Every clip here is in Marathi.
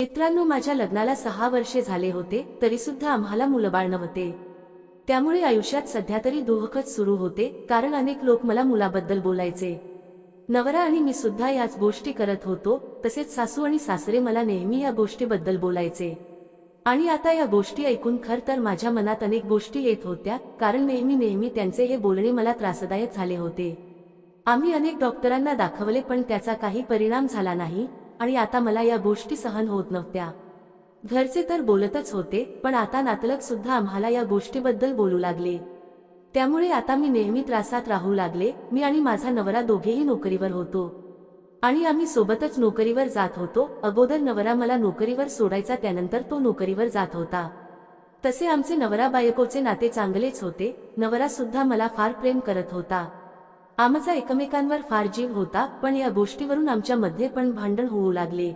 मित्रांनो माझ्या लग्नाला सहा वर्षे झाले होते तरी सुद्धा आम्हाला मुलबाळ नव्हते त्यामुळे आयुष्यात सध्या तरी दुःखच सुरू होते कारण अनेक लोक मला मुलाबद्दल बोलायचे. नवरा आणि मी सुद्धा याच गोष्टी करत होतो तसेच सासू आणि सासरे मला नेहमी या गोष्टीबद्दल बोलायचे. आणि आता या गोष्टी ऐकून खर तर माझ्या मनात अनेक गोष्टी येत होत्या कारण नेहमी नेहमी त्यांचे हे बोलणे मला त्रासदायक झाले होते. आम्ही अनेक डॉक्टरांना दाखवले पण त्याचा काही परिणाम झाला नाही आणि आता मला या गोष्टी सहन होत नव्हत्या. घरचे तर बोलतच होते पण आता नातलग सुद्धा आम्हाला या गोष्टीबद्दल बोलू लागले. त्यामुळे आता मी नेहमी त्रासात राहू लागले मी आणि माझा नवरा दोघेही नोकरीवर होतो. आणि आम्ही सोबतच नोकरीवर जात होतो अगोदर नवरा मला नोकरीवर सोडायचा त्यानंतर तो नोकरीवर जात होता. तसे आमचे नवरा बायकोचे नाते चांगलेच होते नवरा सुद्धा मला फार प्रेम करत होता. आमचा एकमेकांवर फार जीव होता पण या गोष्टीवरून आमच्या मध्ये पण भांडण होऊ लागले.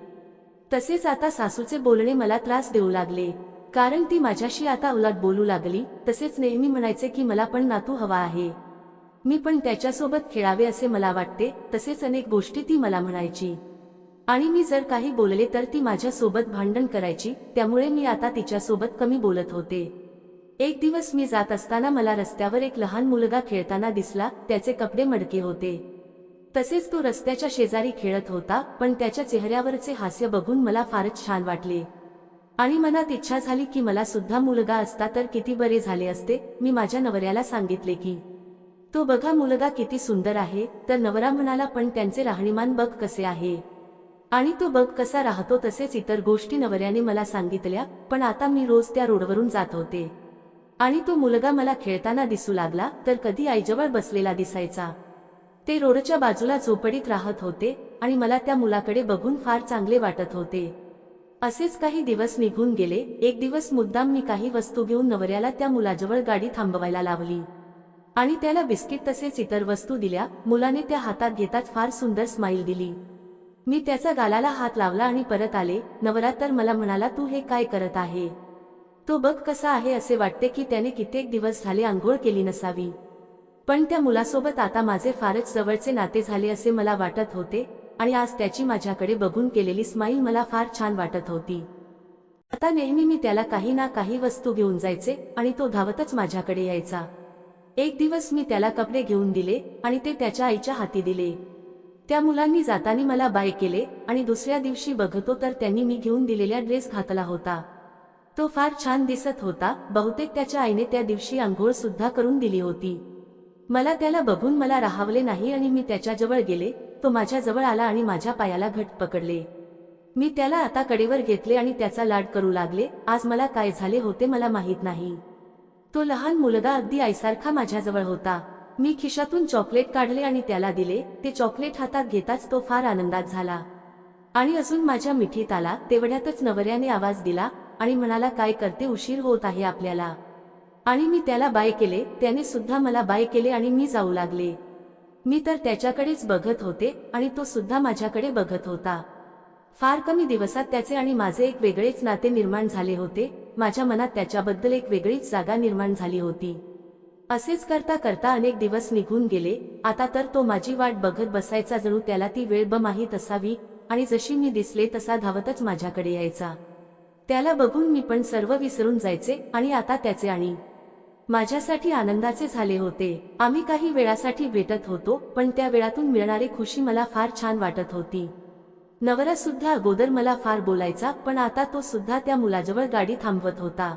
तसेच आता सासूचे बोलणे मला त्रास देऊ लागले. कारण ती माझ्याशी आता उलट बोलू लागली तसेच नेहमी म्हणायचे की मला पण नातू हवा आहे. मी पण त्याच्यासोबत खेळावे असे मला वाटते तसेच अनेक गोष्टी ती मला म्हणायची. आणि मी जर काही बोलले तर ती माझ्यासोबत भांडण करायची त्यामुळे मी आता तिच्यासोबत कमी बोलत होते. एक दिवस मी जात असताना मला रस्त्यावर एक लहान मुलगा खेळताना दिसला त्याचे कपडे मडके होते. तसेच तो रस्त्याच्या शेजारी खेळत होता पण त्याच्या चेहऱ्यावरचे हास्य बघून मला फारच छान वाटले. आणि मनात इच्छा झाली की मला सुद्धा मुलगा असता तर किती बरे झाले असते मी माझ्या नवऱ्याला सांगितले की तो बघा मुलगा किती सुंदर आहे. तर नवरा म्हणाला पण त्यांचे राहणीमान बघ कसे आहे. आणि तो बघ कसा राहतो तसेच इतर गोष्टी नवऱ्याने मला सांगितल्या पण आता मी रोज त्या रोडवरून जात होते. आणि तो मुलगा मला खेळताना दिसू लागला तर कधी आईजवळ बसलेला दिसायचा. ते रोडच्या बाजूला झोपडीत राहत होते आणि मला त्या मुलाकडे बघून फार चांगले वाटत होते. असेच काही दिवस निघून गेले एक दिवस मुद्दाम मी काही वस्तू घेऊन नवऱ्याला त्या मुलाजवळ गाडी थांबवायला लावली. आणि त्याला बिस्किट तसेच इतर वस्तू दिल्या मुलाने त्या हातात घेताच फार सुंदर स्माईल दिली. मी त्याचा गालाला हात लावला आणि परत आले नवरा तर मला म्हणाला तू हे काय करत आहे? तो बघ कसा आहे असे वाटते की त्याने कित्येक दिवस झाले आंघोळ केली नसावी. पण त्या मुलासोबत आता माझे फारच जवळचे नाते झाले असे मला वाटत होते आणि आज त्याची माझ्याकडे बघून केलेली स्माईल मला फार छान वाटत होती. आता नेहमी मी त्याला काही ना काही वस्तू घेऊन जायचे आणि तो धावतच माझ्याकडे यायचा. एक दिवस मी त्याला कपडे घेऊन दिले आणि ते त्याच्या आईच्या हाती दिले. त्या मुलांनी जाताना मला बाय केले आणि दुसऱ्या दिवशी बघतो तर त्यांनी मी घेऊन दिलेल्या ड्रेस घातला होता. तो फार छान दिसत होता. बहुतेक त्याच्या आईने त्या दिवशी आंघोळ सुद्धा करून दिली होती. मला त्याला बघून मला राहावले नाही आणि मी त्याच्याजवळ गेले. तो माझ्याजवळ आला आणि माझ्या पायाला घट पकडले. मी त्याला आता कडेवर घेतले आणि त्याचा लाड करू लागले. आज मला काय झाले होते मला माहीत नाही. तो लहान मुलगा अगदी आईसारखा माझ्याजवळ होता. मी खिशातून चॉकलेट काढले आणि त्याला दिले. ते चॉकलेट हातात घेताच तो फार आनंदात झाला. आणि अजून माझ्या मिठीत आला. तेवढ्यातच नवऱ्याने आवाज दिला आणि म्हणाला काय करते? उशीर होत आहे आपल्याला. आणि मी त्याला बाय केले. त्याने सुद्धा मला बाय केले आणि मी जाऊ लागले. मी तर त्याच्याकडेच बघत होते आणि तो सुद्धा माझ्याकडे बघत होता. फार कमी दिवसात त्याचे आणि माझे एक वेगळेच नाते निर्माण झाले होते. माझ्या मनात त्याच्याबद्दल एक वेगळीच जागा निर्माण झाली होती. असेच करता करता अनेक दिवस निघून गेले. आता तर तो माझी वाट बघत बसायचा जणू त्याला ती वेळ ब माहीत असावी आणि जशी मी दिसले तसा धावतच माझ्याकडे यायचा. त्याला बघून मी पण सर्व विसरून जायचे आणि आता त्याचे आणि माझ्यासाठी आनंदाचे झाले होते. आम्ही काही वेळासाठी भेटत होतो पण त्या वेळातून मिळणारी खुशी मला फार छान वाटत होती. नवरा सुद्धा अगोदर मला फार बोलायचा पण आता तो सुद्धा त्या मुलाजवळ गाडी थांबवत होता.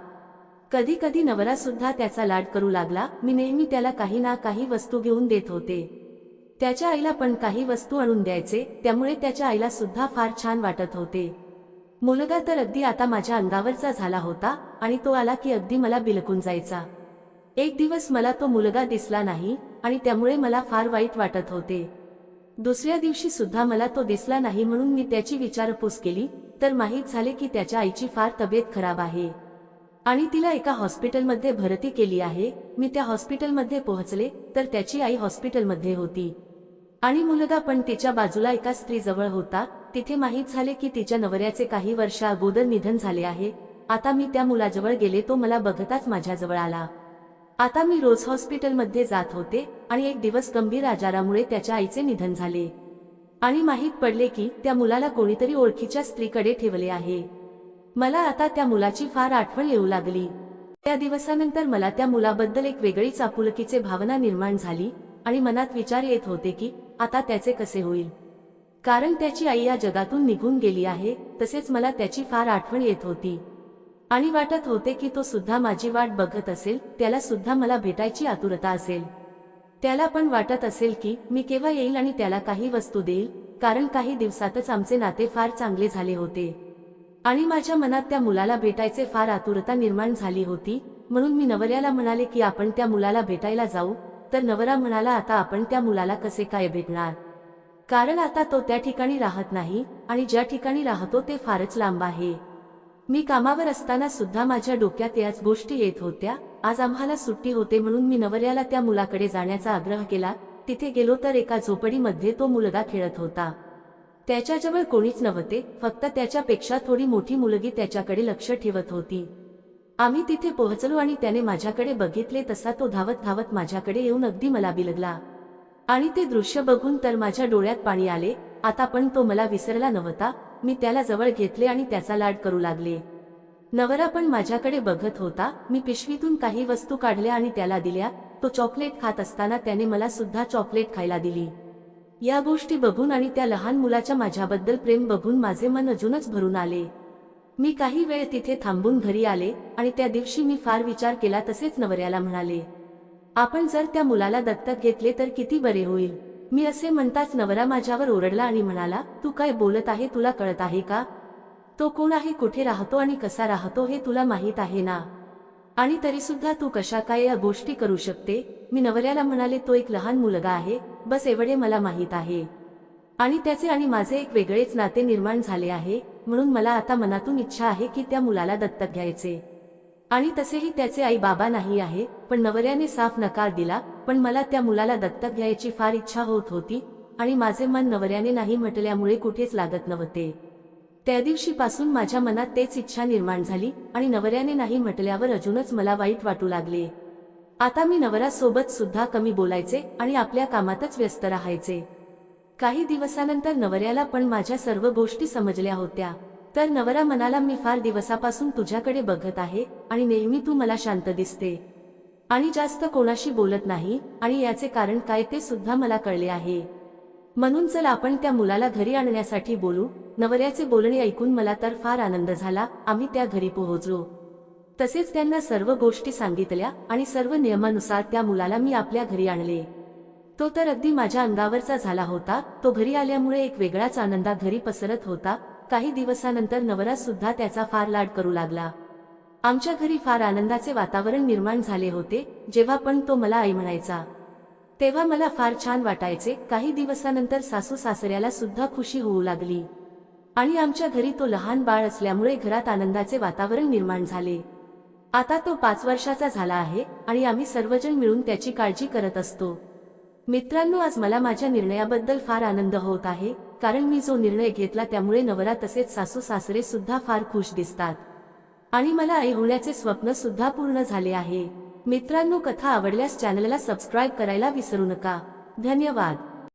कधी कधी नवरा सुद्धा त्याचा लाड करू लागला मी नेहमी त्याला काही ना काही वस्तू घेऊन देत होते. त्याच्या आईला पण काही वस्तू आणून द्यायचे त्यामुळे त्याच्या आईला सुद्धा फार छान वाटत होते. मुलगा तर अगदी आता माझ्या अंगावरचा झाला होता आणि तो आला की अगदी मला बिलकून जायचा. एक दिवस मला तो मुलगा दिसला नाही आणि त्यामुळे मला फार वाईट वाटत होते. दुसऱ्या दिवशी सुद्धा मला तो दिसला नाही म्हणून मी त्याची विचारपूस केली तर माहीत झाले की त्याच्या आईची फार तब्येत खराब आहे. आणि तिला एका हॉस्पिटलमध्ये भरती केली आहे मी त्या हॉस्पिटलमध्ये पोहोचले तर त्याची आई हॉस्पिटलमध्ये होती. आणि मुलगा पण तिच्या बाजूला एका स्त्रीजवळ होता तिथे माहीत झाले की तिच्या नवऱ्याचे काही वर्षा अगोदर निधन झाले आहे. आता मी त्या मुलाजवळ गेले तो मला बघताच माझ्याजवळ आला. आता मी रोज हॉस्पिटलमध्ये जात होते आणि एक दिवस गंभीर आजारामुळे त्याच्या आईचे निधन झाले. आणि माहीत पडले की त्या मुलाला कोणीतरी ओळखीच्या स्त्रीकडे ठेवले आहे. मला आता त्या मुलाची फार आठवण येऊ लागली. त्या दिवसानंतर मला त्या मुलाबद्दल एक वेगळीच आपुलकीचे भावना निर्माण झाली आणि मनात विचार येत होते की आता त्याचे कसे होईल. कारण त्याची आई या जगातून निघून गेली आहे तसेच मला त्याची फार आठवण येत होती. आणि वाटत होते की तो सुद्धा माझी वाट बघत असेल त्याला सुद्धा मला भेटायची आतुरता असेल. त्याला पण वाटत असेल की मी केव्हा येईल आणि त्याला काही वस्तू देईल कारण काही दिवसातच आमचे नाते फार चांगले झाले होते. आणि माझ्या मनात त्या मुलाला भेटायचे फार आतुरता निर्माण झाली होती म्हणून मी नवऱ्याला म्हणाले की आपण त्या मुलाला भेटायला जाऊ तर नवरा म्हणाला आता आपण त्या मुलाला कसे काय भेटणार? कारण आता तो त्या ठिकाणी राहत नाही आणि ज्या ठिकाणी राहतो ते फारच लांब आहे. मी कामावर असताना सुद्धा माझ्या डोक्यात याच गोष्टी येत होत्या. आज आम्हाला सुट्टी होते म्हणून मी नवऱ्याला त्या मुलाकडे जाण्याचा आग्रह केला. तिथे गेलो तर एका झोपडीमध्ये तो मुलगा खेळत होता. त्याच्याजवळ कोणीच नव्हते फक्त त्याच्यापेक्षा थोडी मोठी मुलगी त्याच्याकडे लक्ष ठेवत होती. आम्ही तिथे पोहोचलो आणि त्याने माझ्याकडे बघितले तसा तो धावत धावत माझ्याकडे येऊन अगदी मला बिलगला. आणि ते दृश्य बघून तर माझ्या डोळ्यात पाणी आले. आता पण तो मला विसरला नव्हता. मी त्याला जवळ घेतले आणि त्याचा लाड करू लागले. नवरा पण माझ्याकडे बघत होता. मी पिशवीतून काही वस्तू काढल्या आणि त्याला दिल्या. तो चॉकलेट खात असताना त्याने मला सुद्धा चॉकलेट खायला दिली. या गोष्टी बघून आणि त्या लहान मुलाच्या माझ्याबद्दल प्रेम बघून माझे मन अजूनच भरून आले. मी काही वेळ तिथे थांबून घरी आले आणि त्या दिवशी मी फार विचार केला तसेच नवऱ्याला म्हणाले आपण जर त्या मुलाला दत्तक घेतले तर किती बरे होईल. मी असे म्हणताच नवरा माझ्यावर ओरडला आणि म्हणाला तू काय बोलत आहे तुला कळत आहे का? तो कोण आहे कुठे राहतो आणि कसा राहतो हे तुला माहीत आहे ना? आणि तरी सुद्धा तू कशा काय या गोष्टी करू शकते? मी नवऱ्याला म्हणाले तो एक लहान मुलगा आहे बस एवढे मला माहीत आहे. आणि त्याचे आणि माझे एक वेगळेच नाते निर्माण झाले आहे म्हणून मला आता मनातून इच्छा आहे की त्या मुलाला दत्तक घ्यायचे. आणि तसेही त्याचे आई बाबा नाही आहे पण नवऱ्याने साफ नकार दिला पण मला त्या मुलाला दत्तक घ्यायची फार इच्छा होत होती आणि माझे मन नवऱ्याने नाही म्हटल्यामुळे कुठेच लागत नव्हते. त्या दिवशीपासून माझ्या मनात तेच इच्छा निर्माण झाली आणि नवऱ्याने नाही म्हटल्यावर अजूनच मला वाईट वाटू लागले. आता मी नवऱ्यासोबत सुद्धा कमी बोलायचे आणि आपल्या कामातच व्यस्त राहायचे. काही दिवसानंतर नवऱ्याला पण माझ्या सर्व गोष्टी समजल्या होत्या. तर नवरा म्हणाला मी फार दिवसापासून तुझ्याकडे बघत आहे आणि नेहमी तू मला शांत दिसते. आणि जास्त कोणाशी बोलत नाही आणि याचे कारण काय ते सुद्धा मला कळले आहे. म्हणून चल आपण त्या मुलाला घरी आणण्यासाठी बोलू. नवऱ्याचे बोलणे ऐकून मला तर फार आनंद झाला. आम्ही त्या घरी पोहोचलो. तसेच त्यांना सर्व गोष्टी सांगितल्या आणि सर्व नियमानुसार त्या मुलाला मी आपल्या घरी आणले. तो तर अगदी माझ्या अंगावरचा झाला होता. तो घरी आल्यामुळे एक वेगळाच आनंदा घरी पसरत होता. काही दिवसानंतर नवरा सुद्धा त्याचा फार लाड करू लागला. आमच्या घरी फार आनंदाचे वातावरण निर्माण झाले होते जेव्हा पण तो मला आई म्हणायचा. तेव्हा मला फार छान वाटायचे काही दिवसानंतर सासू सासऱ्याला सुद्धा खुशी होऊ लागली. आणि आमच्या घरी तो लहान बाळ असल्यामुळे घरात आनंदाचे वातावरण निर्माण झाले. आता तो पाच वर्षाचा झाला आहे आणि आम्ही सर्वजण मिळून त्याची काळजी करत असतो. मित्रांनो आज मला माझ्या निर्णयाबद्दल फार आनंद होत आहे कारण मी जो निर्णय घेतला त्यामुळे नवरा तसेच सासू सासरे सुद्धा फार खुश दिसतात. आणि मला आई होण्याचे स्वप्न सुद्धा पूर्ण झाले आहे. मित्रांनो कथा आवडल्यास चॅनलला सबस्क्राईब करायला विसरू नका. धन्यवाद.